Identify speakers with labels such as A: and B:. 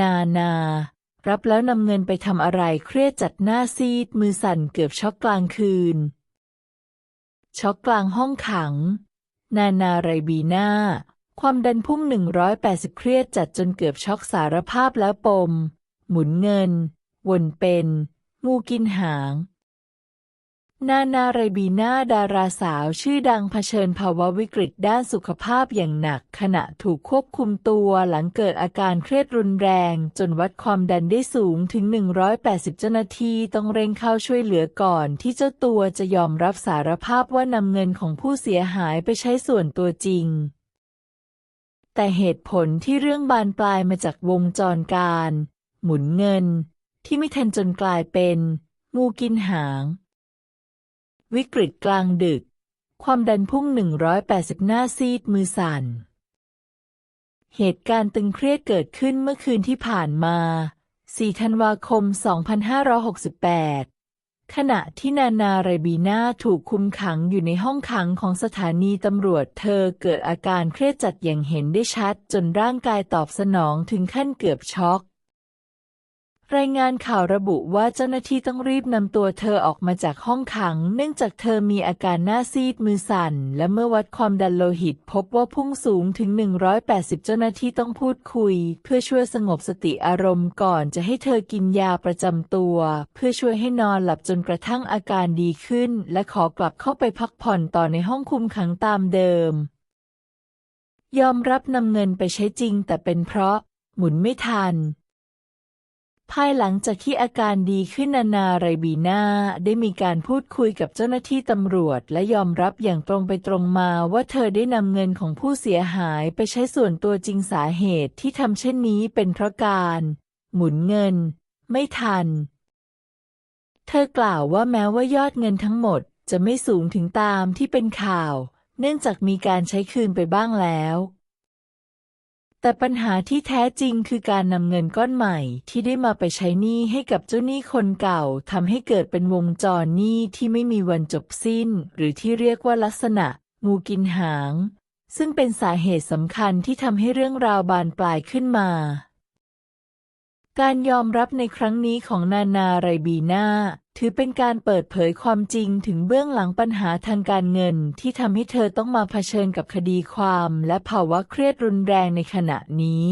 A: นานา รับแล้วนำเงินไปทำอะไรเครียดจัดหน้าซีด มือสั่นเกือบช็อกกลางคืน ช็อกกลางห้องขัง นานาไรบีนาความดันพุ่ง 180 เครียดจัดจนเกือบช็อกสารภาพแล้วปม หมุนเงิน วนเป็น งูกินหาง นานาไรบีนาดาราสาวชื่อดังเผชิญภาวะวิกฤตด้านสุขภาพอย่างหนัก ขณะถูกควบคุมตัวหลังเกิดอาการเครียดรุนแรง จนวัดความดันได้สูงถึง 180 เจ้าหน้าที่ต้องเร่งเข้าช่วยเหลือก่อนที่เจ้าตัวจะยอมรับสารภาพว่านำเงินของผู้เสียหายไปใช้ส่วนตัวจริง แต่เหตุผลที่เรื่องบานปลายมาจากวงจรการ หมุนเงิน ที่ไม่ทันจนกลายเป็นงูกินหาง วิกฤตกลางดึก ความดันพุ่ง 180 หน้าซีดมือสั่น เหตุการณ์ตึงเครียดเกิดขึ้นเมื่อคืนที่ผ่านมา 4 ธันวาคม 2568 ขณะที่นานาไรบีนาถูกคุมขังอยู่ในห้องขังของสถานีตำรวจเธอเกิดอาการเครียดจัดอย่างเห็นได้ชัดจนร่างกายตอบสนองถึงขั้นเกือบช็อก รายงานข่าวระบุว่าเจ้าหน้าที่ต้องรีบนำตัวเธอออกมาจากห้องขัง เนื่องจากเธอมีอาการหน้าซีดมือสั่น และเมื่อวัดความดันโลหิตพบว่าพุ่งสูงถึง 180 เจ้าหน้าที่ต้องพูดคุย เพื่อช่วยสงบสติอารมณ์ก่อนจะให้เธอกินยาประจำตัว เพื่อช่วยให้นอนหลับจนกระทั่งอาการดีขึ้น และขอกลับเข้าไปพักผ่อนต่อในห้องคุมขังตามเดิม ยอมรับนำเงินไปใช้จริงแต่เป็นเพราะ หมุนไม่ทัน ภายหลังจากที่อาการดีขึ้นนานาไรบีนาได้มีการพูดคุยกับเจ้าหน้าที่ตำรวจ และยอมรับอย่างตรงไปตรงมาว่าเธอได้นำเงินของผู้เสียหายไปใช้ส่วนตัวจริงสาเหตุที่ทำเช่นนี้เป็นเพราะการ หมุนเงิน ไม่ทัน เธอกล่าวว่าแม้ว่ายอดเงินทั้งหมดจะไม่สูงถึงตามที่เป็นข่าว เนื่องจากมีการใช้คืนไปบ้างแล้ว แต่ปัญหาที่แท้จริงคือการนำเงินก้อนใหม่ที่ได้มาไปใช้หนี้ให้กับเจ้าหนี้คนเก่าทำให้เกิดเป็นวงจรหนี้ที่ไม่มีวันจบสิ้น หรือที่เรียกว่าลักษณะงูกินหาง ซึ่งเป็นสาเหตุสำคัญที่ทำให้เรื่องราวบานปลายขึ้นมา การยอมรับในครั้งนี้ของนานาไรบีนา ถือเป็นการเปิดเผยความจริงถึงเบื้องหลังปัญหาทางการเงินที่ทำให้เธอต้องมาเผชิญกับคดีความและภาวะเครียดรุนแรงในขณะนี้